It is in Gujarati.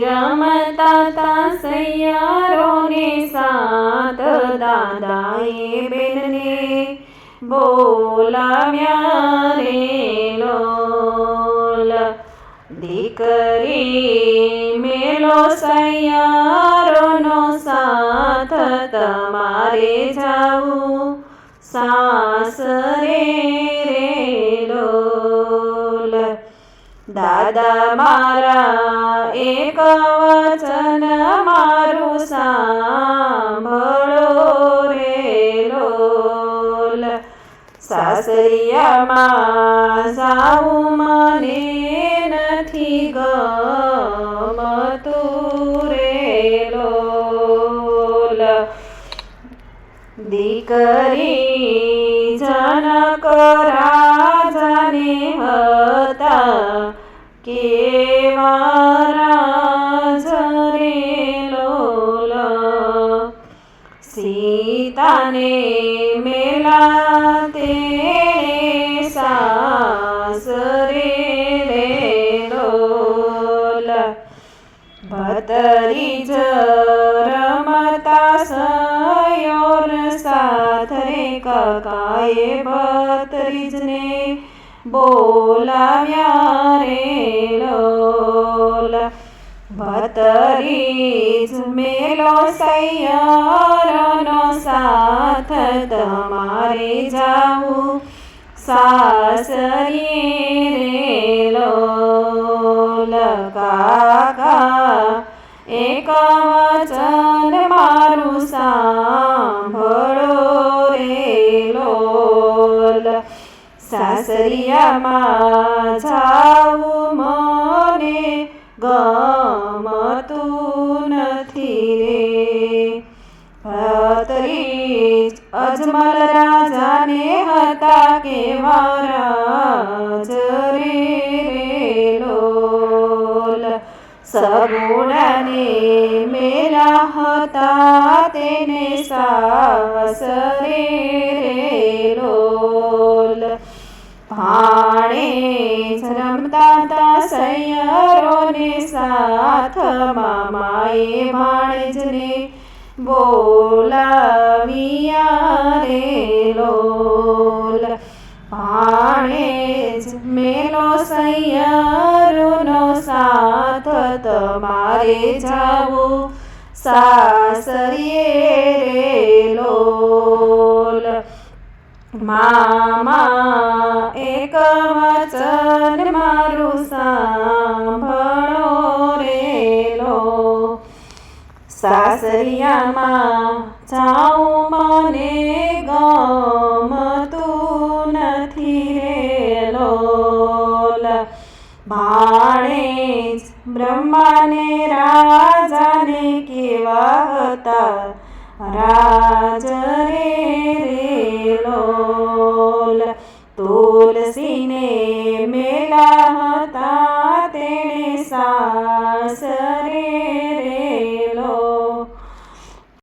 રમતા સૈયારોને સાત દાદાએ બેનને બોલાવ્યા રે લોલ. દીકરી મેલો સૈયારોનો સાથ તમારે જાવું. સાસરે રે લોલ. દાદા મારા, એક વચન મારું સાંભળો રે લોલ. સાસરિયામાં જાવું મને નથી ગમતું રે લોલ. દીકરી જન રાજાને वारा झरेलोल सीताने मेला ते सासरे रे लोल. भतरी रमता सयोर साथरे काय भतरीजने बोला रे लो ભતરીજ મેલો સૈયરનો સાથ તમારે જાવું સાસરી રેલો લકાકા કાકા એક વચન મારું સાંભળો રેલો સાસરિયામાં જાવું મને गमतून थिरे। तरीच अजमल राजाने हता केव्हा राज रे रे लोल। सगुणाने मेला हता तेने सावस रे रे लोल। पाणे रमता सैया સૈયરોને સાથ મામાએ ભાણેજને બોલાવિયા રે લોલ. ભાણેજ, મેલો સૈયારોનો સાથ તમારે જાવું. સાસરીએ રે લોલ. મામા સાસરિયામાં જાઉં મને ગમતું નથી રે લોલ ભાણેજ બ્રહ્માને રાજાને કેવા હતા રાજ